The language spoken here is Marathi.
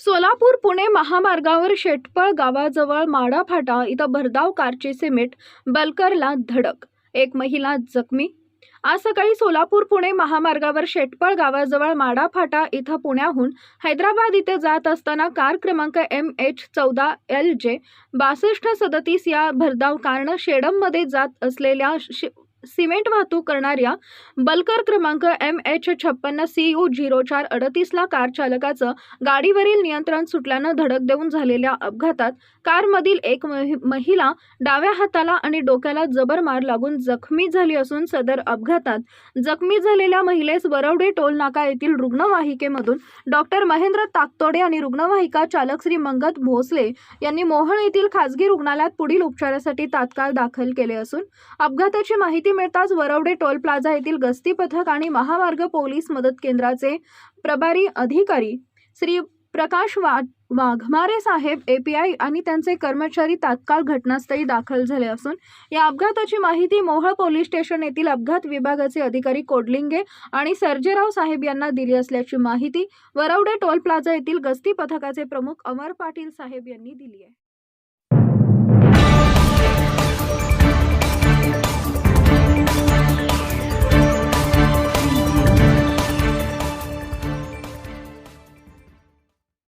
सोलापूर पुणे महामार्गावर शेटपळ गावाजवळ माडा फाटा इथं भरधाव कारची सिमेंट बलकरला धडक. एक महिला जखमी. आज सकाळी सोलापूर पुणे महामार्गावर शेटपळ गावाजवळ माडा फाटा इथं पुण्याहून हैदराबाद इथे जात असताना कार क्रमांक एम एच चौदा एल जे बासष्ट सदतीस या भरधाव कारनं शेडममध्ये जात असलेल्या सिमेंट वाहतूक करणाऱ्या बलकर क्रमांक एम एच छप्पन्न सी यू झिरो चार अडतीसला कार चालकाचं गाडीवरील नियंत्रण सुटल्यानं धडक देऊन झालेल्या अपघातात कारमधील एक महि- महिला डाव्या हाताला आणि डोक्याला जबर मार लागून जखमी झाली असून सदर अपघातात जखमी झालेल्या महिलेस वरवडे टोल नाका येथील रुग्णवाहिकेमधून डॉक्टर महेंद्र ताकतोडे आणि रुग्णवाहिका चालक श्री मंगत भोसले यांनी मोहळ येथील खासगी रुग्णालयात पुढील उपचारासाठी तात्काळ दाखल केले असून अपघाताची माहिती माहिती मिळताच वरवडे टोल प्लाझा येथील गस्ती पथक आणि महामार्ग पोलीस मदत केंद्राचे प्रभारी अधिकारी श्री प्रकाश वा वाघमारे साहेब एपीआय आणि त्यांचे कर्मचारी तात्काळ घटनास्थळी दाखल झाले असून या अपघाताची माहिती मोहळ पोलीस स्टेशन येथील अपघात विभागाचे अधिकारी कोडलिंगे आणि सर्जेराव साहेब यांना दिली असल्याची माहिती वरवडे टोल प्लाझा येथील गस्ती पथकाचे प्रमुख अमर पाटील साहेब यांनी दिली आहे.